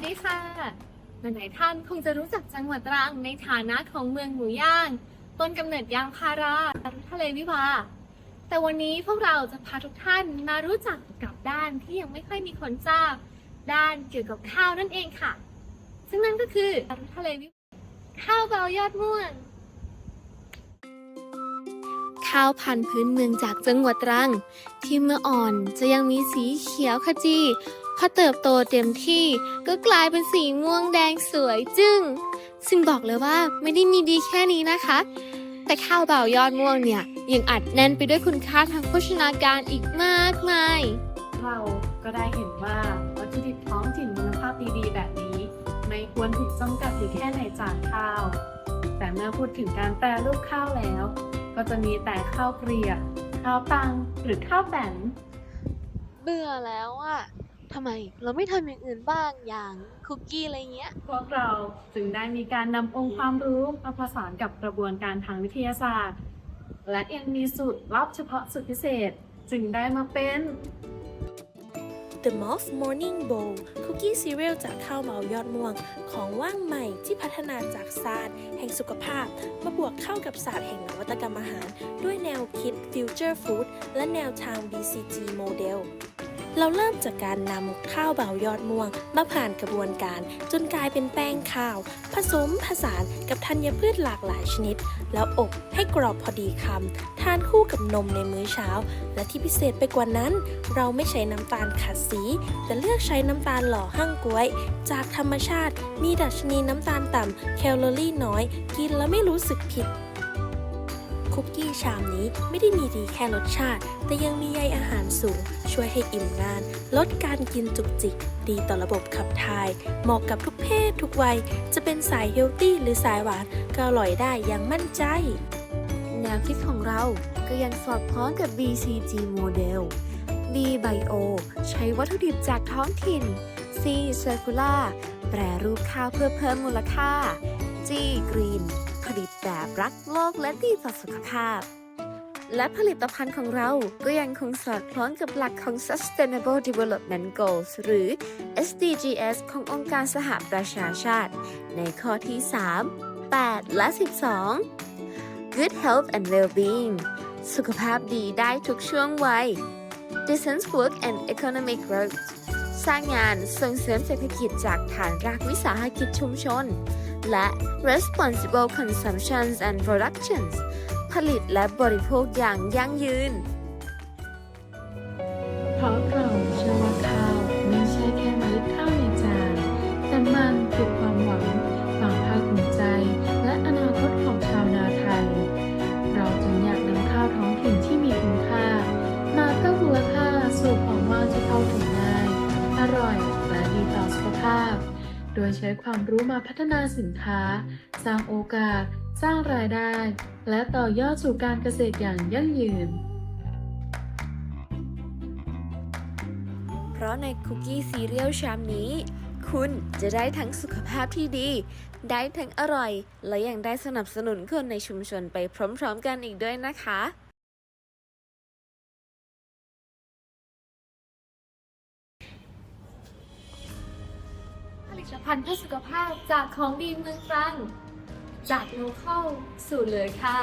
สดีค่ะ หลายๆท่านคงจะรู้จักจังหวัดตรังในฐานะของเมืองหมูย่าง ต้นกำเนิดยางพาราทะเลวิวา แต่วันนี้พวกเราจะพาทุกท่านมารู้จักกับด้านที่ยังไม่ค่อยมีคนทราบ ด้านเกี่ยวกับข้าวนั่นเองค่ะ ซึ่งนั่นก็คือทะเลวิวาข้าวเบายอดม่วง ข้าวพันธุ์พื้นเมืองจากจังหวัดตรัง ที่เมื่ออ่อนจะยังมีสีเขียวขจีพอเติบโตเต็มที่ก็กลายเป็นสีม่วงแดงสวยจึง้ง ซึ่งบอกเลยว่าไม่ได้มีดีแค่นี้นะคะ แต่ข้าวเบายอดม่วงเนี่ยยังอัดแน่นไปด้วยคุณค่าทางโภชนาการอีกมากมาย เราก็ได้เห็นว่าวัตถุดิบท้องถิ่นคุณภาพดีๆ แบบนี้ ไม่ควรถูกจำกัดอยู่แค่ในจานข้าว แต่เมื่อพูดถึงการแปรรูปข้าวแล้ว ก็จะมีแต่ข้าวเกลียบข้าวตังหรือข้าวแป้นเบื่อแล้วอะทำไมเราไม่ทำอย่างอื่นบ้างอย่างคุกกี้อะไรเงี้ย พวกเราจึงได้มีการนำองค์ความรู้มาผสานกับกระบวนการทางวิทยาศาสตร์ และยังมีสูตรลับเฉพาะสุดพิเศษ จึงได้มาเป็น The Moth Morning Bowl คุกกี้ซีเรียลจากข้าวเมายอดม่วง ของว่างใหม่ที่พัฒนาจากศาสตร์แห่งสุขภาพ มาบวกเข้ากับศาสตร์แห่งนวัตกรรมอาหาร ด้วยแนวคิด Future Food และแนวทาง BCG Model เราเริ่มจากการนำข้าวเบายอดม่วง มาผ่านกระบวนการ จนกลายเป็นแป้งข้าว ผสมผสานกับธัญพืชหลากหลายชนิด แล้วอบให้กรอบพอดีคำทานคู่กับนมในมื้อเช้า และที่พิเศษไปกว่านั้น เราไม่ใช้น้ำตาลขัดสี แต่เลือกใช้น้ำตาลหล่อหั่งก้วย จากธรรมชาติมีดัชนีน้ำตาลต่ำแคลอรี่น้อย กินแล้วไม่รู้สึกผิด คุกกี้ชามนี้ไม่ได้มีดีแค่รสชาติ แต่ยังมีใยอาหารสูง ช่วยให้อิ่มนาน ลดการกินจุกจิก ดีต่อระบบขับถ่าย เหมาะกับทุกเพศทุกวัย จะเป็นสายเฮลตี้หรือสายหวานก็อร่อยได้อย่างมั่นใจ แนวคิดของเราก็ยังสอดคล้องกับ BCG Model B Bio ใช้วัตถุดิบจากท้องถิ่น C Circular แปรรูปข้าวเพื่อเพิ่มมูลค่า G Green ลิตแบบรักโลกและดีต่อสุขภาพ และผลิตภัณฑ์ของเราก็ยังคงสอดคล้องกับหลักของ Sustainable Development Goals หรือ SDGs ขององค์การสหประชาชาติ ในข้อที่ 3 8 และ 12 Good Health and Well-being สุขภาพดีได้ทุกช่วงวัย Decent Work and Economic Growth สร้างงานส่งเสริมเศรษฐกิจจากฐานรากวิสาหกิจชุมชน และ Responsible Consumptions and Productions ผลิตและบริโภคอย่างยั่งยืน เพราะเราเชื่อว่าข้าวไม่ใช่แค่เมล็ดข้าวในจานแต่มันคือความหวังความภาคภูมิใจ และอนาคตของชาวนาไทย เราจึงอยากนำข้าวท้องถิ่นที่มีคุณค่า มาเพิ่มมูลค่าสู่ของว่างที่เข้าถึงง่าย อร่อยและดีต่อสุขภาพ โดยใช้ความรู้มาพัฒนาสินค้า สร้างโอกาส สร้างรายได้ และต่อยอดสู่การเกษตรอย่างยั่งยืน เพราะในคุกกี้ซีเรียลชามนี้ คุณจะได้ทั้งสุขภาพที่ดี ได้ทั้งอร่อย และยังได้สนับสนุนคนในชุมชนไปพร้อมๆกันอีกด้วยนะคะ ตภัณฑ์เพื่อสุขภาพจากของดีเมืองตรัง จากโลเคอลสู่เลยค่ะ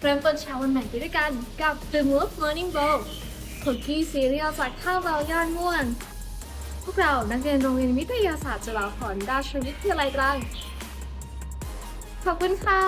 เริ่มต้นเช้าวันใหม่ไปด้วยกันกับ The Move Morning Bowl คุกกี้ซีเรียลจากข้าวเบายอดม่วงพวกเรานักเรียนโรงเรียนวิทยาศาสตร์จุฬาภรณราชวิทยาลัยตรังขอบคุณค่ะ